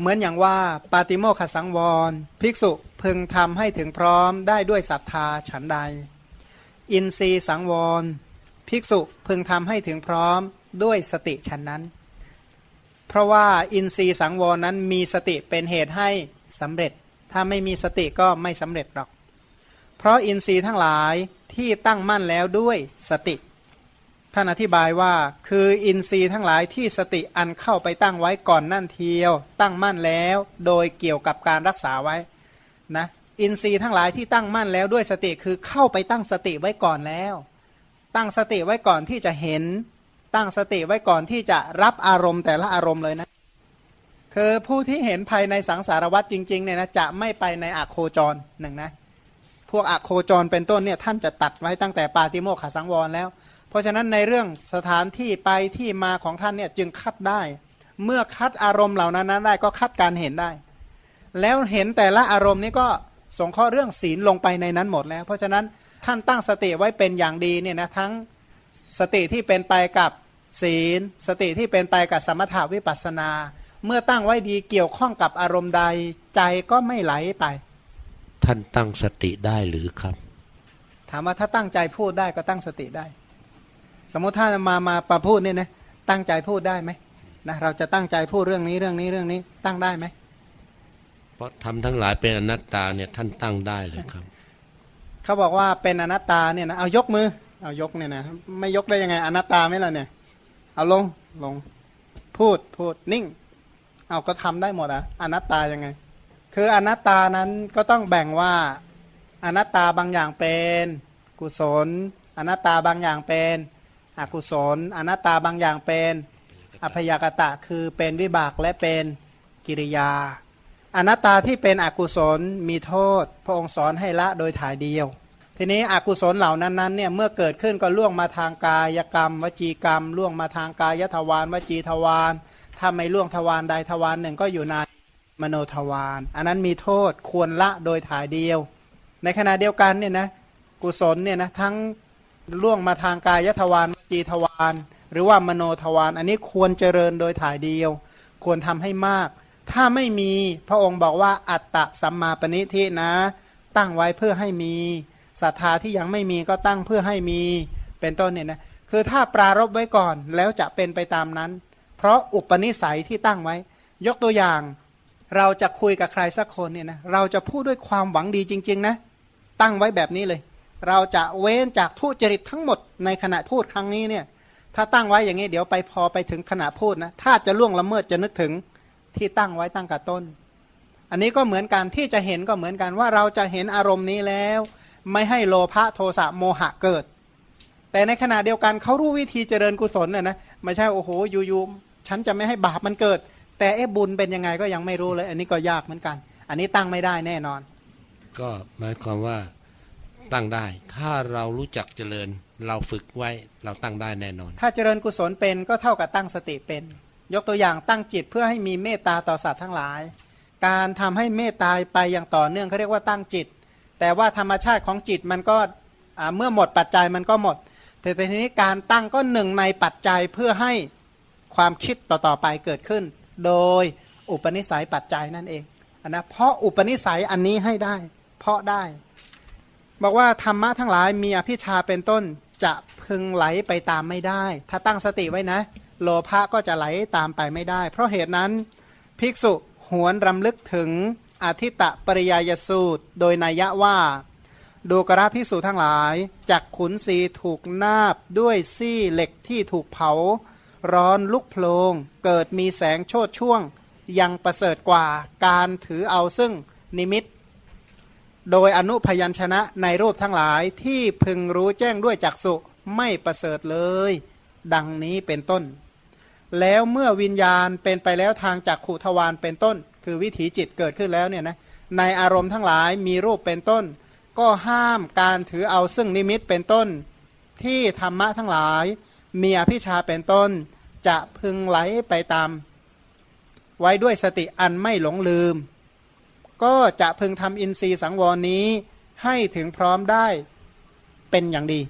เหมือนอย่างว่าปาติโมขสังวร ภิกษุพึงทำให้ถึงพร้อมได้ด้วยศรัทธาฉันใด อินทรีย์สังวร ภิกษุพึงทำให้ถึงพร้อมด้วยสติฉันนั้น เพราะว่าอินทรีย์สังวรนั้นมีสติเป็นเหตุให้สำเร็จ ถ้าไม่มีสติก็ไม่สำเร็จหรอก เพราะอินทรีย์ทั้งหลายที่ตั้งมั่นแล้วด้วยสติ ท่านอธิบายว่าคืออินทรีย์ทั้งหลายที่สติอันเข้าไปตั้งไว้ก่อนนั่นเทียว ตั้งมั่นแล้ว โดยเกี่ยวกับการรักษาไว้นะอินทรีย์ทั้งหลายที่ตั้งมั่นแล้วด้วยสติคือเข้าไปตั้งสติไว้ก่อนแล้ว ตั้งสติไว้ก่อนที่จะเห็น ตั้งสติไว้ก่อนที่จะรับอารมณ์แต่ละอารมณ์เลยนะคือผู้ที่เห็นภายในสังสารวัฏจริงๆเนี่ยนะจะไม่ไปในอะโคจรหนึ่งนะพวกอะโคจรเป็นต้นเนี่ยท่านจะตัดไว้ตั้งแต่ปาติโมกขสังวรแล้ว เพราะฉะนั้นในเรื่องสถานที่ไปที่มาของท่านเนี่ยจึงคัดได้ เมื่อคัดอารมณ์เหล่านั้นนั้นได้ก็คัดการเห็นได้ แล้วเห็นแต่ละอารมณ์นี้ก็สงเคราะห์เรื่องศีลลงไปในนั้นหมดแล้ว เพราะฉะนั้นท่านตั้งสติไว้เป็นอย่างดีเนี่ยนะทั้งสติที่เป็นไปกับศีล สติที่เป็นไปกับสมถาวิปัสสนา เมื่อตั้งไว้ดีเกี่ยวข้องกับอารมณ์ใดใจก็ไม่ไหลไป ท่านตั้งสติได้หรือครับ ถามว่าถ้าตั้งใจพูดได้ก็ตั้งสติได้ สมมติถ้ามามาประพูดเนี่ยนะตั้งใจพูดได้ไหมนะเราจะตั้งใจพูดเรื่องนี้เรื่องนี้เรื่องนี้ ตั้งได้ไหมเพราะทำทั้งหลายเป็นอนัตตาเนี่ยท่านตั้งได้เลยครับ เขาบอกว่าเป็นอนัตตาเนี่ยนะเอายกมือ เอายกเนี่ยนะไม่ยกได้ยังไงอนัตตาไหมล่ะเนี่ย เอาลงลงพูดพูดนิ่ง เอาก็ทำได้หมดอะอนัตตายังไง คืออนัตตานั้นก็ต้องแบ่งว่าอนัตตาบางอย่างเป็น กุศล อนัตตาบางอย่างเป็น อกุศลอนัตตาบางอย่างเป็นอพยากตะคือเป็นวิบากและเป็นกิริยา อนัตตาที่เป็นอกุศลมีโทษ พระองค์สอนให้ละโดยถ่ายเดียว ทีนี้อกุศลเหล่านั้นนั้นเนี่ยเมื่อเกิดขึ้นก็ล่วงมาทางกายกรรม วจีกรรม ล่วงมาทางกายทวารวจีทวารถ้าไม่ล่วงทวารใดทวารหนึ่งก็อยู่ในมโนทวารอันนั้นมีโทษควรละโดยถ่ายเดียว ในขณะเดียวกันเนี่ยนะกุศลเนี่ยนะทั้งล่วงมาทางกายทวารว จีทวารหรือว่ามโนทวารอันนี้ควรเจริญโดยถ่ายเดียว ควรทำให้มาก ถ้าไม่มีพระองค์บอกว่าอัตตะสัมมาปณิทินะ ตั้งไว้เพื่อให้มีศรัทธาที่ยังไม่มีก็ตั้งเพื่อให้มีเป็นต้นเนี่ยนะคือถ้าปรารบไว้ก่อนแล้วจะเป็นไปตามนั้น เพราะอุปนิสัยที่ตั้งไว้ ยกตัวอย่างเราจะคุยกับใครสักคนเนี่ยนะเราจะพูดด้วยความหวังดีจริง ๆ นะ ตั้งไว้แบบนี้เลย เราจะเว้นจากทุจริตทั้งหมดในขณะพูดครั้งนี้เนี่ยถ้าตั้งไว้อย่างนี้เดี๋ยวไปพอไปถึงขณะพูดนะถ้าจะล่วงละเมิดจะนึกถึงที่ตั้งไว้ตั้งกับต้น อันนี้ก็เหมือนกันที่จะเห็นก็เหมือนกันว่าเราจะเห็นอารมณ์นี้แล้ว ไม่ให้โลภะโทสะโมหะเกิด แต่ในขณะเดียวกันเขารู้วิธีเจริญกุศลน่ะนะไม่ใช่โอ้โหอยู่ๆฉันจะไม่ให้บาปมันเกิด แต่เอ๊ะบุญเป็นยังไงก็ยังไม่รู้เลย อันนี้ก็ยากเหมือนกัน อันนี้ตั้งไม่ได้แน่นอน ก็หมายความว่า ตั้งได้ ถ้าเรารู้จักเจริญ เราฝึกไว้เราตั้งได้แน่นอน ถ้าเจริญกุศลเป็นก็เท่ากับตั้งสติเป็น ยกตัวอย่างตั้งจิตเพื่อให้มีเมตตาต่อสัตว์ทั้งหลาย การทำให้เมตตาไปอย่างต่อเนื่องเขาเรียกว่าตั้งจิต แต่ว่าธรรมชาติของจิตมันก็เมื่อหมดปัจจัยมันก็หมด แต่ทีนี้การตั้งก็หนึ่งในปัจจัยเพื่อให้ความคิดต่อๆไปเกิดขึ้น โดยอุปนิสัยปัจจัยนั่นเองอันนะเพราะอุปนิสัยอันนี้ให้ได้ เพราะได้ บอกว่าธรรมะทั้งหลายมีอภิชาเป็นต้นจะพึงไหลไปตามไม่ได้ ถ้าตั้งสติไว้นะ โลภะก็จะไหลตามไปไม่ได้ เพราะเหตุนั้นภิกษุหวนรำลึกถึงอธิตะปริยายสูตร โดยนัยยะว่า ดูกระภิกษุทั้งหลายจักขุนสีถูกนาบด้วยซี่เหล็กที่ถูกเผา ร้อนลุกโพลง เกิดมีแสงโชดช่วง ยังประเสริฐกว่าการถือเอาซึ่งนิมิต โดยอนุพยัญชนะในรูปทั้งหลายที่พึงรู้แจ้งด้วยจักสุไม่ประเสริฐเลย ดังนี้เป็นต้น แล้วเมื่อวิญญาณเป็นไปแล้วทางจักขุทวารเป็นต้น คือวิถีจิตเกิดขึ้นแล้วเนี่ยนะในอารมณ์ทั้งหลายมีรูปเป็นต้น ก็ห้ามการถือเอาซึ่งนิมิตเป็นต้น ที่ธรรมะทั้งหลาย มีอภิชาเป็นต้น จะพึงไหลไปตาม ไว้ด้วยสติอันไม่หลงลืม ก็จะพึงทำอินทรีย์สังวรนี้ให้ถึงพร้อมได้เป็นอย่างดี